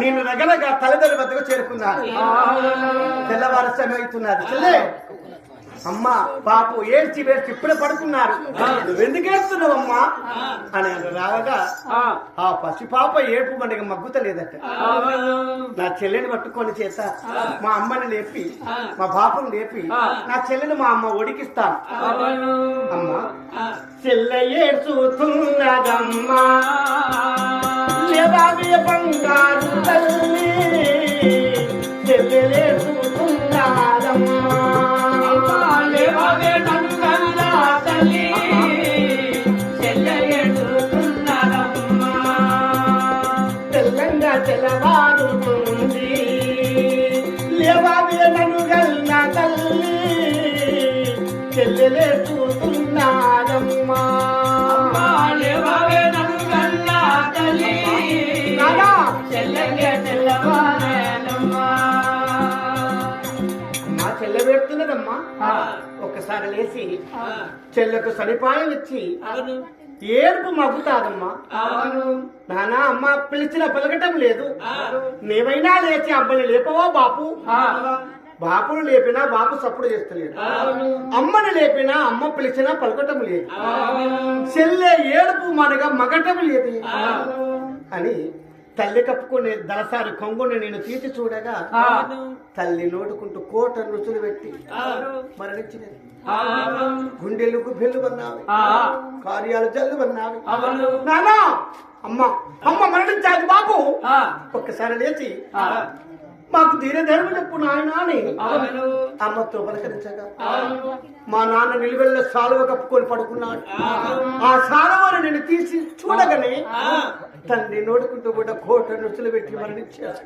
నేను రగలగా తల్లిదండ్రుల వద్దకు చేరుకున్నాను. తెల్లవారు సమయతున్నది చెల్లే అమ్మ పాపు ఏడ్చి వేడ్చి ఇప్పుడే పడుకున్నారు. నువ్వు ఎందుకు ఏడుస్తున్నావు అమ్మా? అని రావగా ఆ. పసి పాప ఏడుపు మనకి మగ్గుతలేదట. నా చెల్లెని పట్టుకొని చేత మా అమ్మని లేపి మా పాపను లేపి నా చెల్లెని మా అమ్మ ఒడికిస్తాను. అమ్మా చెల్ల ఏడ్చుతున్నదమ్మా. లేవాగే బంగారు తల్లి. పెడుతున్నదమ్మా ఒక్కసారి లేచి చెల్లెకు సరిపాయం ఇచ్చి ఏడుపు మగ్గుతాదమ్మా నానా అమ్మ పిలిచిన పలకటం లేదు. నీవైనా లేచి అమ్మని లేపవా బాపు? బాపును లేపినా బాపు సప్పుడు చేస్తలేదు. అమ్మని లేపినా అమ్మ పిలిచినా పలకటం లేదు. చెల్లె ఏడుపు మనగా మగటం లేదు. అని తల్లి కప్పుకునే దళసారి కొంగుని నేను తీసి చూడగా తల్లి నోటుకుంటూ కోట రుచులు పెట్టి మరణించినది. గుండెలు గుబ్బెలు అన్నావి కార్యాలు జల్లు అన్నావి నానా! అమ్మ అమ్మ మరణించాలి బాబు. ఒక్కసారి లేచి మాకు ధీర ధర్మ చెప్పు నాయన అని అమ్మతో పలకరించగా మా నాన్న నిలువెల్ల సాలువ కప్పుకొని పడుకున్నాడు. ఆ. సాలువను నేను తీసి చూడగానే తండ్రి నోడుకుంటూ కూడా కోట రుచులు పెట్టి మరణించాడు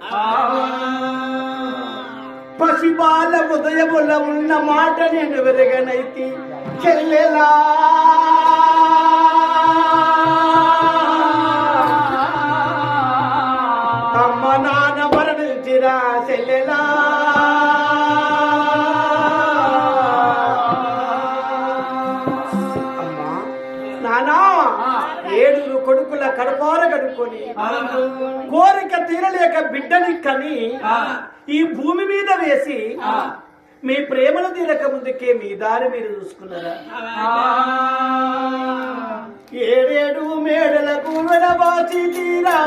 పసిబాల ఉదయముల ఉన్న మాట నేను వెరగనైతి చెల్లెలా? కోరిక తీరలేక బిడ్డని కని ఈ భూమి మీద వేసి మీ ప్రేమను తీరక ముందుకే మీ దారి మీరు చూసుకున్నారా? ఏడేడు మేడలకు విడబాచి తీరా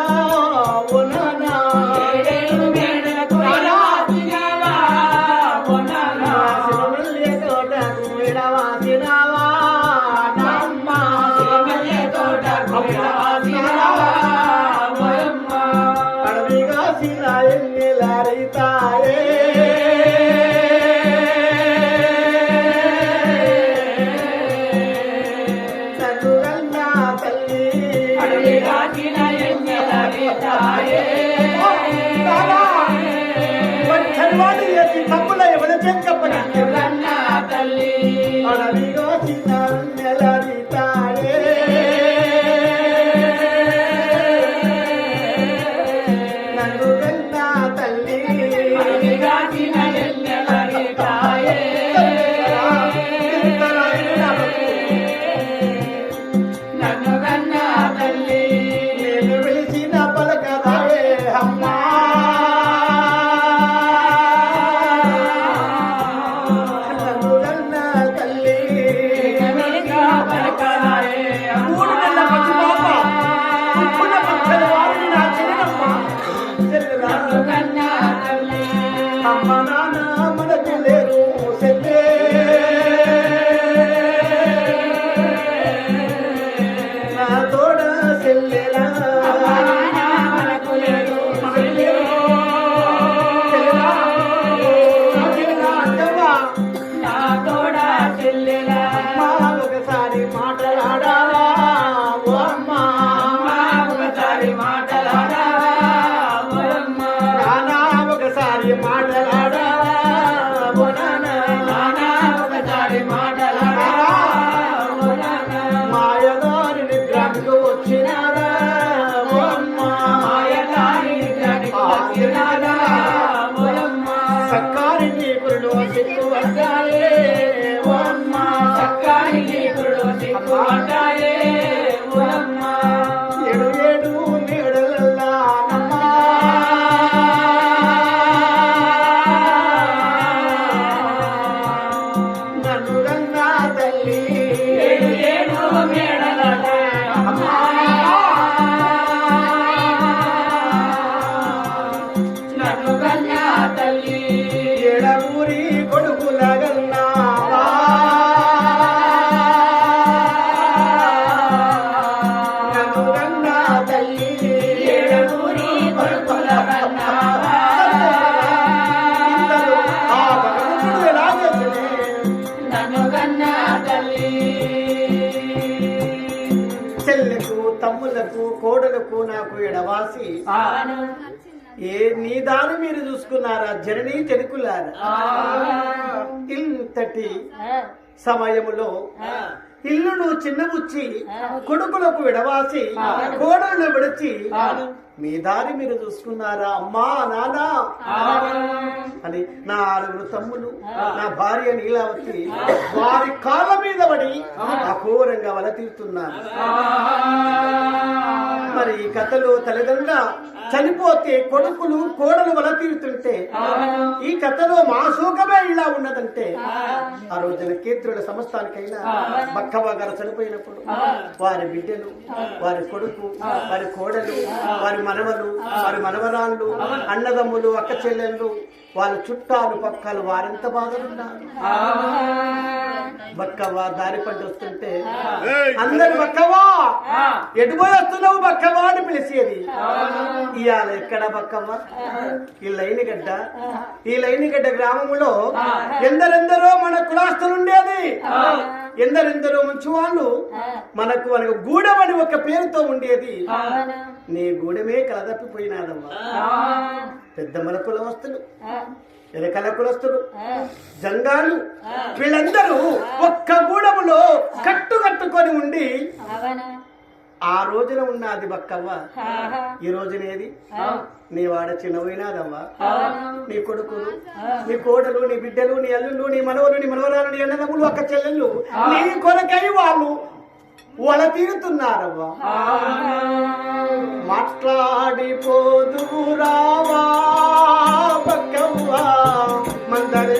నా తోడ Krishna నాకు ఎడవాసి ఏ నీ దాని మీరు చూసుకున్నారా? జనని తెనుకులారా ఇంతటి సమయములో ఇల్లును చిన్నబుచ్చి కొడుకులకు విడవాసి కోడలను విడిచి మీ దారి మీరు చూసుకున్నారా? అమ్మా నానా అని నా ఆరుగురు తమ్ములు నా భార్య నీలావతి వారి కాళ్ళ మీద పడి అఘోరంగా వల తీరుతున్నారు. మరి ఈ కథలో తల్లిదండ్రుల చనిపోతే కొడుకులు కోడలు వల తీరుతుంటే ఈ కథలో మా శోకమే ఇలా ఉన్నదంటే ఆ. రోజున కీర్తుల సంస్థానికైనా బక్కవ గారు చనిపోయినప్పుడు వారి బిడ్డలు వారి కొడుకు వారి కోడలు వారి మనవలు వారి మనవరాళ్ళు అన్నదమ్ములు అక్క చెల్లెళ్ళు వాళ్ళ చుట్టాలు పక్కలు వారెంత బాధలున్నారు బక్కవా దారి పంట వస్తుంటే అందరు బక్కవా? ఎటుపోయి వస్తున్నావు బక్కవా అని పిలిచేది. ఇవాళ ఎక్కడ బక్కమ్మ ఈ లైనిగడ్డ. ఈ లైనిగడ్డ గ్రామంలో ఎందరెందరో మన కులాస్తులు ఉండేది ఎందరెందరో మంచి వాళ్ళు మనకు మనకు గూడెం అని ఒక పేరుతో ఉండేది. నీ గూడెమే కలదప్పిపోయినాదమ్మా పెద్ద మన కులవస్తులు ఎనకల కులస్తులు జంగాలు వీళ్ళందరూ ఒక్క గూడెములో కట్టు కట్టుకొని ఉండి ఆ రోజున ఉన్నది బక్కవ్వ. ఈ రోజునేది నీ వాడ చిన్నపోయినాదవ్వా నీ కొడుకులు నీ కోడలు నీ బిడ్డలు నీ అల్లుళ్ళు నీ మనవలు నీ మనవరాలు నీ అన్నదమ్ములు అక్క చెల్లెళ్ళు నీ కొరకై వాళ్ళు వల తీరుతున్నారవ్వా మాట్లాడిపోదు రావా పక్కవ్వా మందరి.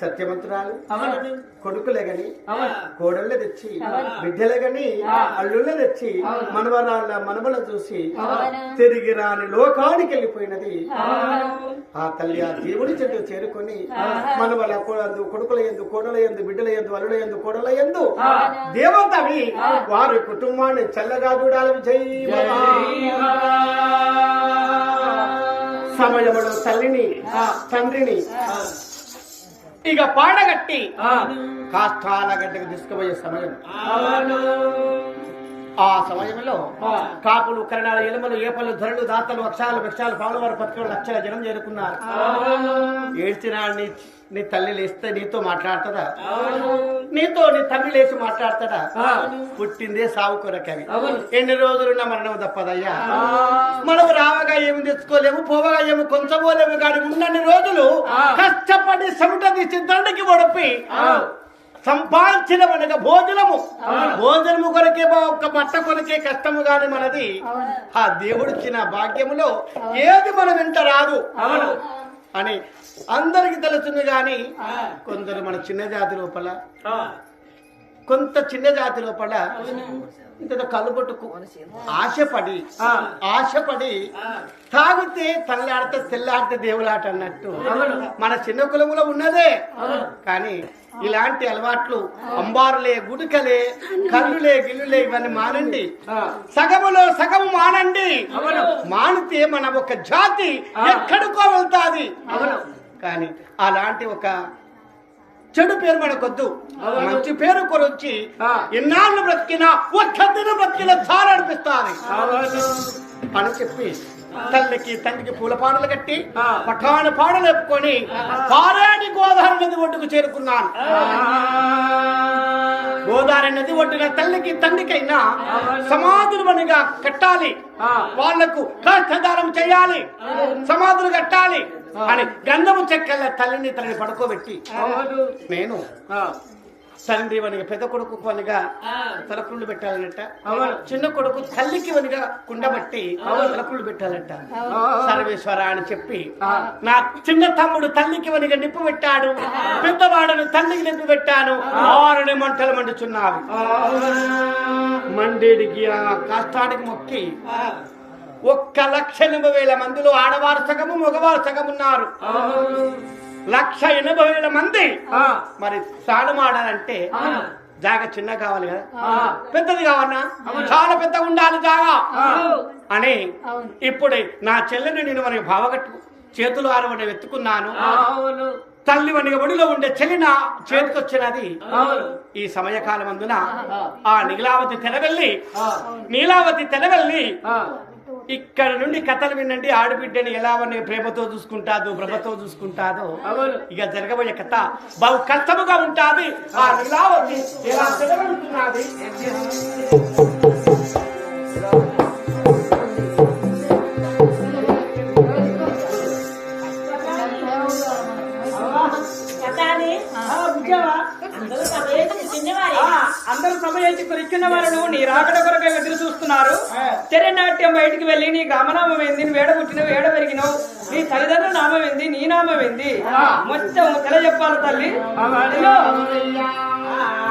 సత్యవంతురాలు అవును. కొడుకులే గని కోడళ్ళ తెచ్చి బిడ్డలే గని అల్లుళ్ళ తెచ్చి మనవరాళ్ళ మనవల చూసి తిరిగి రాని లోకానికి వెళ్ళిపోయినది. ఆ తల్లి ఆ దేవుడి చెట్టు చేరుకొని మనవల కొడుకుల ఎందు కోడల ఎందు బిడ్డల ఎందు అల్లుల ఎందు కోడల ఎందు దేవతవి. వారి కుటుంబాన్ని చల్లగా చూడాలి. జై. సమయములో తల్లిని తండ్రిని. ఇక పాడగట్టి కాష్టాల గడ్డకు తీసుకుపోయే సమయం. ఆ సమయంలో కాపులు కరణాలు ఎలుమలు ఏపలు ధరలు దాతలు అక్షాలు వృక్షాలు పాలవారు పత్రికలు లక్షల జనం చేరుకున్నారు. ఏడ్చినా నీ తల్లి లేస్తే నీతో మాట్లాడుతుందా? నీతో నీ తల్లి లేచి మాట్లాడతాడా పుట్టిందే సాగు కొరకవి. ఎన్ని రోజులున్న మరణం తప్పదయ్యా. మనం రావగా ఏమి తెచ్చుకోలేము పోవగా ఏమి కొంచబోలేము కానీ ఉన్నన్ని రోజులు కష్టపడి చెమట తీసి దండకి ఒడిపి సంపాదించిన మనక భోజనము. భోజనము కొరకే ఒక్క బట్ట కొరకే కష్టము గాని మనది. ఆ దేవుడిచ్చిన భాగ్యములో ఏది మన వెంట రాదు. అని అందరికి తెలుస్తుంది గాని కొందరు మన చిన్న జాతి లోపల కొంత చిన్న జాతి లోపల ఇంత కలుబొట్టుకు ఆశపడి ఆశపడి తాగితే తల్లాడితే తెల్లాడితే దేవులాట అన్నట్టు. మన చిన్న కులములో ఉన్నదే. కానీ ఇలాంటి అలవాట్లు అంబారులే గుడికలే కళ్ళులే గిల్లులే ఇవన్నీ మానండి. సగములో సగము మానండి. మానితే మన ఒక జాతి ఎక్కడికో వెళ్తాది. కానీ అలాంటి ఒక చెడు పేరు మనకొద్దు. మంచి పేరు కొరొచ్చి ఎన్నాళ్ళు బ్రతికినా ఒక్క దిన బ్రతికిన చాలా అనిపిస్తుంది. అని చెప్పి తల్లికి తండ్రికి పూల పాటలు కట్టి పఠాన పాటలు ఎప్పుకొని పారాడి గోదావరి నది ఒడ్డుకు చేరుకున్నాను. గోదావరి నది ఒడ్డున తల్లికి తండ్రికైనా సమాధులు మనగా కట్టాలి. వాళ్ళకు కష్టదానం చేయాలి. సమాధులు కట్టాలి. అని గంధము చెక్కల తల్లిని తల్లిని పడుకోబెట్టి నేను తండ్రి వనిగా పెద్ద కొడుకు వనిగా తలకుళ్ళు పెట్టాలన్నట చిన్న కొడుకు తల్లికి వనిగా కుండబట్టి తలకుళ్ళు పెట్టాలంట. సర్వేశ్వర అని చెప్పి నా చిన్న తమ్ముడు తల్లికి వనిగా నిప్పు పెట్టాడు. పెద్దవాడను తల్లికి నిప్పు పెట్టాను. ఆరుని మంటలు మండుచున్నావి. మండేడికి ఆ కష్టానికి మొక్కి ఒక్క లక్ష ఎనభై వేల మందిలో ఆడవారు సగము మగవారు సగం ఉన్నారు లక్ష ఎనభై వేల మంది. మరి స్నానం ఆడాలంటే జాగ చిన్న కావాలి కదా? పెద్దది కావన్నా చాలా పెద్దగా ఉండాలి జాగా. అని ఇప్పుడు నా చెల్లెని నేను మరి భావగట్టు చేతులు ఆరవని వెతుకున్నాను. తల్లి వనిగ ఒడిలో ఉండే చెల్లి నా చేతికొచ్చినది ఈ సమయకాలం అందున ఆ నీలావతి తెలవెల్లి నీలావతి తెలవెల్లి ఇక్కడ నుండి కథలు వినండి. ఆడబిడ్డని ఎలా అని ప్రేమతో చూసుకుంటాదో భ్రమతో చూసుకుంటాదో. ఇక జరగబోయే కథ బహు కష్టముగా ఉంటాది. ఆ నీలావతి ఎలా తెలవెళ్తున్నది అందరూ సభ చేసి కొరికిన వారు నీ రాకడ కొరకు ఎదురు చూస్తున్నారు. తెరనాట్యం బయటికి వెళ్ళి నీ గ్రామనామం ఏంది నువ్వు వేడ పుట్టినవు వేడ పెరిగినవు. నీ తల్లిదండ్రుల నామం ఏంది నీ నామం ఏంది మొత్తం తెల చెప్పాలి తల్లి. ఇదిగో. ఆ.